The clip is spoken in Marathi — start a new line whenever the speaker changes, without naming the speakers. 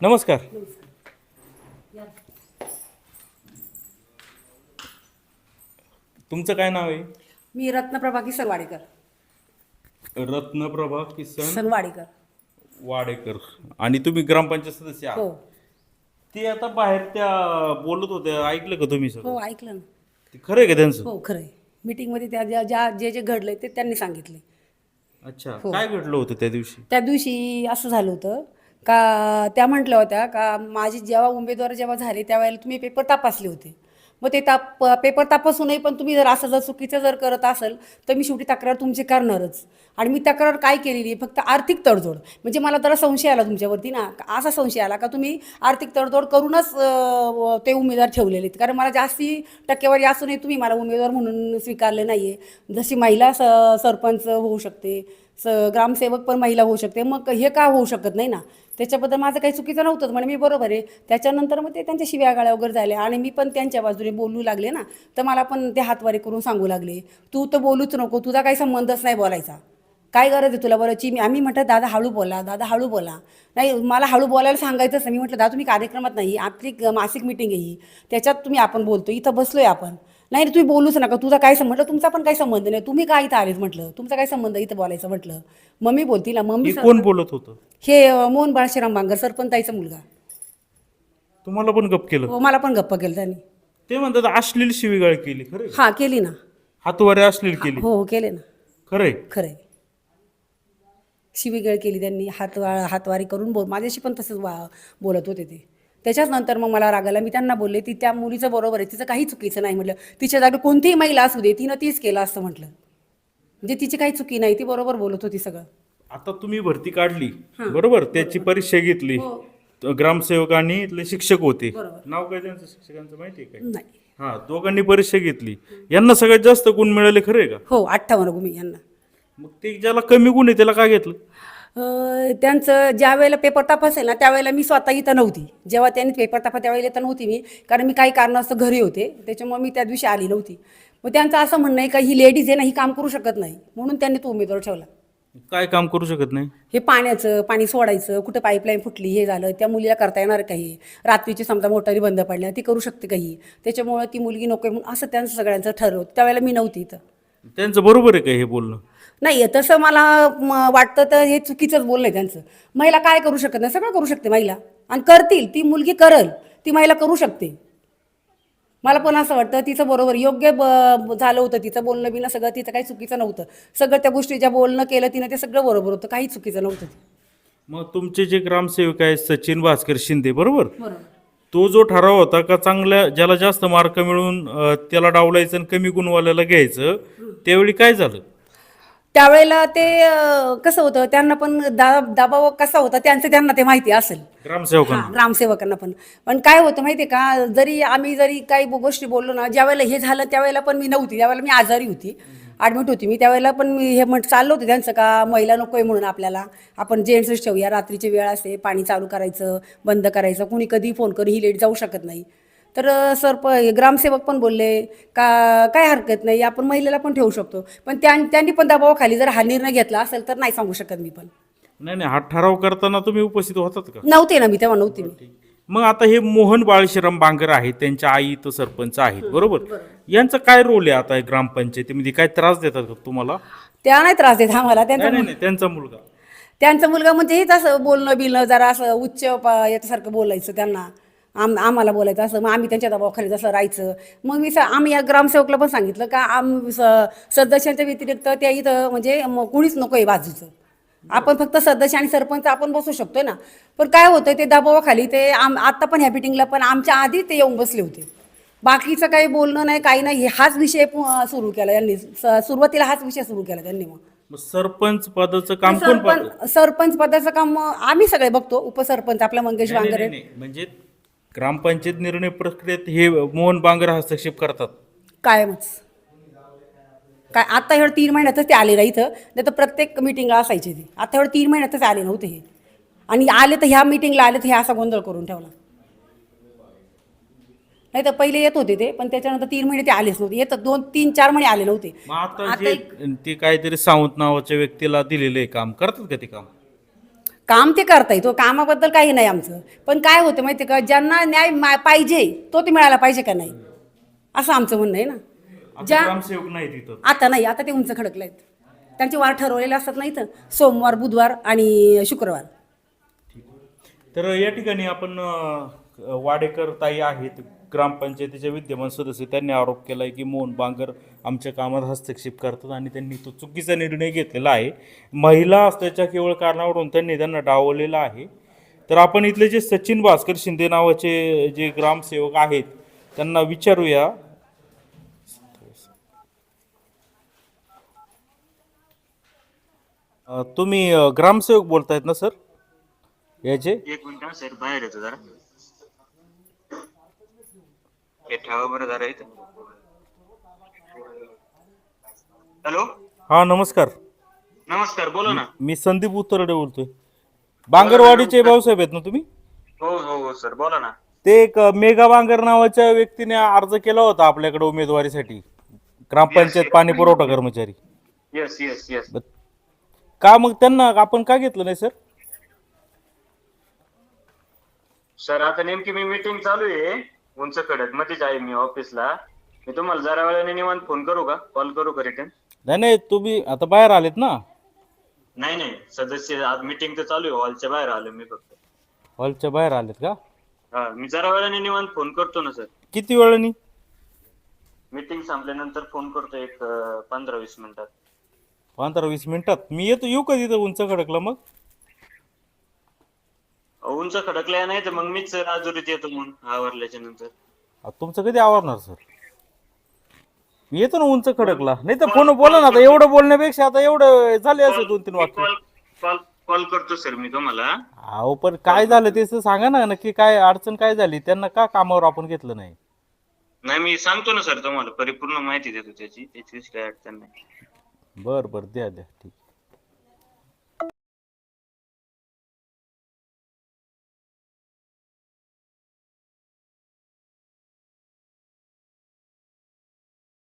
नमस्कार. तुमचं काय नाव आहे?
मी रत्नप्रभा किसन वाडेकर
रत्नप्रभा किसन
किसन वाडेकर.
वाडेकर आणि तुम्ही ग्रामपंचायत सदस्य आहात?
हो.
ते आता बाहेर त्या बोलत होत्या ऐकलं का तुम्ही सगळं?
हो ऐकलं ना.
ते खरं आहे का त्यांचं?
हो खरं आहे. मीटिंगमध्ये त्या ज्या ज्या जे जे घडलंय ते त्यांनी सांगितले
अच्छा.
हो.
काय घडलं होतं त्या दिवशी?
त्या दिवशी असं झालं होतं. का त्या म्हटल्या होत्या का माझी जेव्हा उमेदवार जेव्हा झाले त्यावेळेला तुम्ही पेपर तपासले होते. मग ते ताप पेपर तपासूनही पण तुम्ही जर असं जर चुकीचं जर करत असाल तर मी शेवटी तक्रार तुमची करणारच. आणि मी तक्रार काय केलेली आहे फक्त आर्थिक तडजोड. म्हणजे मला जरा संशय आला तुमच्यावरती ना असा संशय आला का तुम्ही आर्थिक तडजोड करूनच ते उमेदवार ठेवलेले आहेत कारण मला जास्ती टक्केवारी असूनही तुम्ही मला उमेदवार म्हणून स्वीकारले नाही आहे जशी महिला स सरपंच होऊ शकते स ग्रामसेवक पण महिला होऊ शकते. मग हे का होऊ शकत नाही ना? त्याच्याबद्दल माझं काही चुकीचं नव्हतंच म्हणे मी बरोबर आहे. त्याच्यानंतर मग ते त्यांच्या शिव्यागाळ्या वगैरे झाले आणि मी पण त्यांच्या बाजूने बोलू लागले ना तर मला पण ते हातवारे करून सांगू लागले. तू तर बोलूच नको तुझा काही संबंधच नाही बोलायचा. काय गरज आहे तुला? बोलायची मी आम्ही म्हटलं दादा हळू बोला दादा हळू बोला. नाही मला हळू बोलायला सांगायचंच नाही. मी म्हटलं दादा तुम्ही कार्यक्रमात नाही आपली मासिक मिटिंग आहे ही. त्याच्यात तुम्ही आपण बोलतो इथं बसलो आहे आपण. नाही रे, तुम्ही बोलूच नका. तुझा काय संबंध? म्हटलं तुमचा पण काही संबंध नाही. तुम्ही काय इथं आलेत म्हटलं? तुमचा काय संबंध इथं बोलायचं म्हटलं? मम्मी बोलती ना मम्मी
हे कोण बोलत होतं?
हे अं, मोहन बाळशिराम बांगर सरपंचाईचा मुलगा.
तुम्हाला पण गप केलं?
हो मला पण गप्प केलं त्यांनी.
ते म्हणतात अश्लील शिवीगाळ केली. खरं?
हा केली ना.
हातवारे अश्लील केली.
हो हो केले ना.
खरंय
खरंय शिवीगाळ केली त्यांनी हातवा हातवारी करून बोल माझ्याशी पण तसंच वा बोलत होते ते. त्याच्याच नंतर मग मला रागाला मी त्यांना बोलले ती त्या मुलीचं बरोबर आहे तिचं काही चुकीचं नाही म्हटलं. तिच्या जागी कोणतीही महिला असू दे तिनं तीच केलं असतं म्हटलं. म्हणजे तिची काही चुकी नाही ती बरोबर बोलत होती सगळं.
आता तुम्ही भरती काढली. बरोबर? त्याची परीक्षा घेतली.
हो.
त- ग्रामसेवक आणि इथले शिक्षक होते. नाव काय त्यांचं? शिक्षकांचं माहिती आहे काय?
नाही.
हा दोघांनी परीक्षा घेतली. यांना सगळ्यात जास्त गुण मिळाले खरे का?
हो अठ्ठावन्न गुमी यांना.
मग ते ज्याला कमी गुण आहे त्याला काय घेतलं?
त्यांचं ज्या वेळेला पेपर तपासेल ना त्यावेळेला मी स्वतः इथं नव्हती. जेव्हा त्यांनी पेपर तपास त्यावेळेला तर नव्हती मी कारण मी काही कारणास्तव घरी होते. त्याच्यामुळे मी त्या दिवशी आली नव्हती. मग त्यांचं असं म्हणणं आहे का ही लेडीज आहे ना ही काम करू शकत नाही. म्हणून त्यांनी तो उमेदवार ठेवला.
काय काम करू शकत नाही?
हे पाण्याचं पाणी सोडायचं कुठं पाईपलाईन फुटली हे झालं त्या मुलीला करता येणार काही रात्रीची समजा मोटारी बंद पडल्या ती करू शकते काही त्याच्यामुळे ती मुलगी नको म्हणून असं त्यांचं सगळ्यांचं ठरवतं त्यावेळेला मी नव्हती इथं.
त्यांचं बरोबर आहे का हे बोलणं?
नाही तसं मला वाटतं तर हे चुकीचंच बोलणं आहे त्यांचं. महिला काय करू शकत नाही? सगळं करू शकते महिला. आणि करतील ती मुलगी करल ती महिला करू शकते. मला पण असं वाटतं तिचं बरोबर योग्य ब झालं होतं तिचं बोलणं बिणं सगळं तिचं काही चुकीचं नव्हतं. सगळं त्या गोष्टी ज्या बोलणं केलं तिनं ते सगळं बरोबर होतं काही चुकीचं नव्हतं
मग तुमचे जे ग्रामसेवक आहेत सचिन भास्कर शिंदे बरोबर? तो जो ठराव होता का चांगल्या ज्याला जास्त मार्क मिळून त्याला डावलायचं आणि कमी गुणवाल्याला घ्यायचं त्यावेळी काय झालं?
त्यावेळेला ते कसं होतं त्यांना पण दा दबाव कसा होता त्यांचं त्यांना ते माहिती असेल.
ग्रामसेवकांना.
ग्रामसेवकांना पण. पण काय होतं माहिती आहे का जरी आम्ही जरी काही गोष्टी बोललो ना ज्या वेळेला हे झालं त्यावेळेला पण मी नव्हती. त्यावेळेला मी आजारी होती ॲडमिट होती मी त्यावेळेला पण मी हे म्हट चाललं होतं त्यांचं का महिला नको आहे म्हणून आपल्याला. आपण जेंट्सच ठेवूया रात्रीची वेळ असते पाणी चालू करायचं बंद करायचं कुणी कधी फोन करून ही लेट जाऊ शकत नाही. तर सर प ग्रामसेवक पण बोलले का काय हरकत नाही आपण महिलेला पण ठेवू शकतो. पण त्यां त्यांनी पण दबावाखाली जर हा निर्णय घेतला असेल तर नाही सांगू शकत मी पण.
नाही नाही हा ठराव करताना तुम्ही उपस्थित होतात का?
नव्हते ना मी तेव्हा नव्हती मी.
मग आता हे मोहन बाळशिराम बांगर आहेत त्यांच्या आई तर सरपंच आहेत बरोबर? यांचा काय रोल आहे आता हे ग्रामपंचायतीमध्ये? काय त्रास देतात का तुम्हाला?
त्या नाही त्रास देत आम्हाला त्यांचा
नाही नाही नाही, त्यांचा मुलगा.
त्यांचा मुलगा म्हणजे हेच असं बोलणं बिलणं जरा असं उच्च प- याच्यासारखं बोलायचं त्यांना. आम आम्हाला बोलायचं असं मग आम्ही त्यांच्या दबावाखाली जसं राहायचं. मग मी स आम्ही या ग्रामसेवकला पण सांगितलं का आम स- सदस्यांच्या व्यतिरिक्त त्या इथं म्हणजे मग कुणीच नको आहे बाजूचं. आपण फक्त सदस्य आणि सरपंच आपण बसू शकतोय ना. पण काय होतं ते दबावाखाली ते आम आत्ता पण ह्या मिटिंगला पण आमच्या आधी ते येऊन बसले होते. बाकीचं काही बोलणं नाही काही नाही हाच विषय सुरू केला त्यांनी. सुरुवातीला हाच विषय सुरू केला त्यांनी मग.
सरपंच पदाचं काम?
सरपंच सरपंच पदाचं काम आम्ही सगळे बघतो. उपसरपंच आपला मंगेश वांगरे.
म्हणजे ग्रामपंचायत निर्णय प्रक्रियेत हे मोहन बांगर हस्तक्षेप करतात.
कायमच. काय आता एवढं तीन महिन्यातच ते आले ना इथं. नाही तर प्रत्येक मिटिंगला असायचे ते. आता एवढं तीन महिन्यातच आले नव्हते हे. आणि आले तर ह्या मिटिंगला आले तर हे असा गोंधळ करून ठेवला. नाही तर पहिले येत होते ते पण त्याच्यानंतर तीन महिने ते आलेच नव्हते. येत दोन तीन चार महिने आले नव्हते.
मग आता
आता
जे ते काहीतरी सावंत नावाच्या व्यक्तीला दिलेलं आहे काम करतात का ते काम?
काम ते करता येतो कामाबद्दल काही नाही आमचं. पण काय होतं माहिती का ज्यांना न्याय मा- पाहिजे तो ते मिळायला पाहिजे का नाही? असं आमचं म्हणणं आहे ना.
आता
ज्या
ग्रामसेवक नाही तिथं.
आता नाही आता ते उंच खडकले आहेत त्यांचे वार ठरवलेले असतात नाही तर सोमवार बुधवार आणि शुक्रवार.
तर या ठिकाणी आपण अ, वाडेकर ताई आहेत ग्रामपंचायतीचे विद्यमान सदस्य त्यांनी आरोप केला आहे की मोहन बांगर आमच्या कामात हस्तक्षेप करतात आणि त्यांनी तो चुकीचा निर्णय घेतलेला आहे. महिला असल्याच्या केवळ कारणावरून त्यांनी त्यांना डावलेलं आहे. तर आपण इथले जे सचिन भास्कर शिंदे नावाचे जे ग्रामसेवक आहेत त्यांना विचारूया. तुम्ही ग्रामसेवक बोलतायत ना सर? याचे?
एक मिनिट सर बाहेर येतो जरा. हे ठेवा बरं जरा इथं. हॅलो?
हा नमस्कार.
नमस्कार बोला ना.
मी संदीप उत्तरडे बोलतोय. बांगरवाडीचे भाऊसाहेब आहेत ना तुम्ही?
हो हो हो सर बोला ना.
ते एक मेघा बांगर नावाच्या व्यक्तीने अर्ज केला होता आपल्याकडे उमेदवारीसाठी. ग्रामपंचायत पाणी पुरवठा कर्मचारी.
येस येस येस
ब- का मग त्यांना आपण का घेतलं नाही सर?
सर आता नेमकी मी मीटिंग चालू आहे. उंच कडक. मध्येच आहे मी ऑफिसला मी तुम्हाला जरा वेळाने निवांत फोन करू का? कॉल करू का रिटर्न
नाही नाही तुम्ही आता बाहेर आलेत ना?
नाही नाही. सदस्य आज मीटिंग तर चालू आहे. हॉलच्या बाहेर आलो मी फक्त.
हॉलच्या बाहेर आलेत का?
हा मी जरा वेळाने निवांत फोन करतो ना सर
किती वेळानी?
मीटिंग संपल्यानंतर फोन करतो एक पंधरा वीस मिनिटात.
पंधरा वीस मिनिटात. मी येतो येऊ का तिथं उंच खडकला मग?
उंच खडकल्या नाही तर मग मीच राजुरीत येतो मग आवरल्याच्या नंतर.
आ, तुमचं कधी आवरणार सर? मी येतो ना उंच खडकला. नाही तर फोन बोला ना आता एवढं बोलण्यापेक्षा आता एवढं झाले असं दोन तीन वाक्य.
कॉल कॉल कॉल करतो सर मी तुम्हाला.
अहो पण काय झालं ते तर सांगा ना नक्की काय अडचण काय झाली? त्यांना का कामावर आपण घेतलं नाही?
नाही मी सांगतो ना सर तुम्हाला. परिपूर्ण माहिती देतो त्याची. त्याची काही अडचण नाही.
बर बर द्या द्या ठीक.